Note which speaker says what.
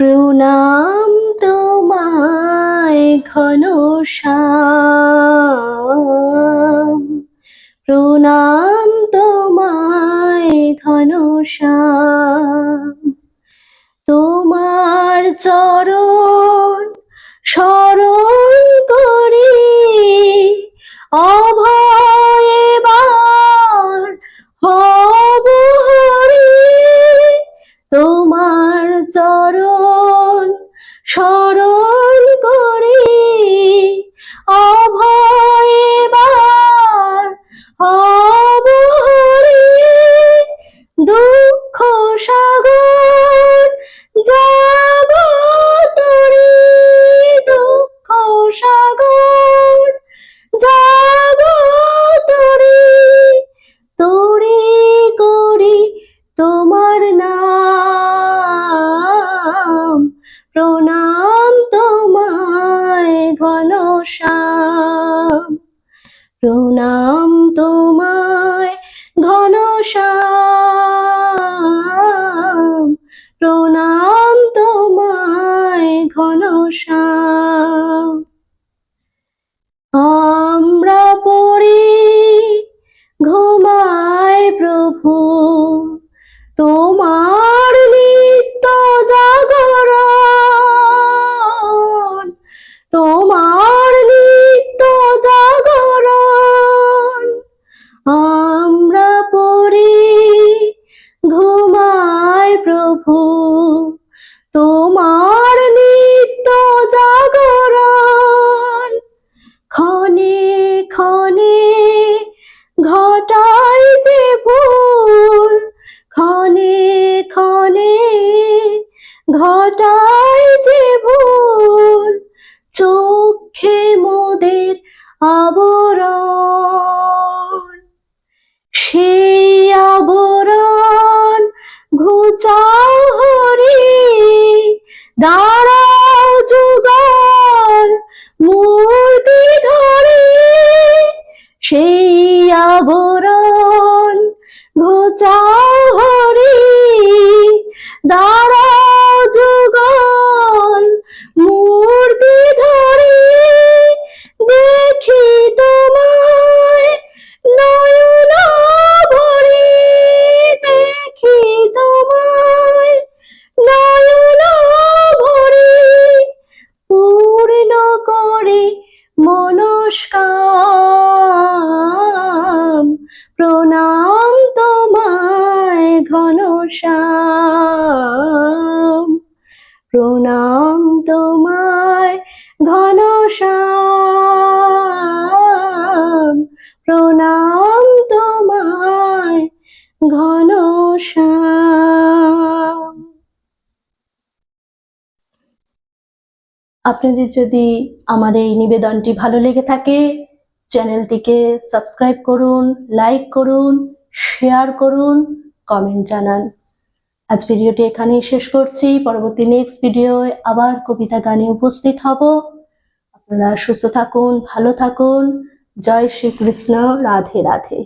Speaker 1: প্রণাম তোমায় ঘন শ্যাম। প্রণাম তোমায় ঘন তোমার চরণ স্মরণ করি অভয় স্মরণ করি নাম প্রণাম তোমায় ঘন শ্যাম। প্রণাম তোমায় ঘন শ্যাম। প্রণাম তোমায় ঘন শ্যাম। আমরা পড়ি, ঘুমায় প্রভু, তোমার প্রভু, তোমার নিত্য জাগরণ ক্ষণে ক্ষণে ঘটাই যে ভুল ক্ষণে ক্ষণে ঘটাই যে ভুল চোখে মোদের আবরণ ঘুচাও হরি দাঁড়াও যুগল মূর্তি ধরে সেই আবরণ ঘোচাও হরি। প্রণাম তোমায় ঘনশ্যাম প্রণাম তোমায় ঘনশ্যাম আপনাদের যদি আমার এই নিবেদনটি ভালো লেগে থাকে, চ্যানেলটিকে সাবস্ক্রাইব করুন, লাইক করুন, শেয়ার করুন, কমেন্ট জানান। আজ ভিডিওটি এখানেই শেষ করছি। পরবর্তী নেক্সট ভিডিওয় আবার কবিতা গানে উপস্থিত হব। আপনারা সুস্থ থাকুন, ভালো থাকুন। জয় শ্রীকৃষ্ণ, রাধে রাধে।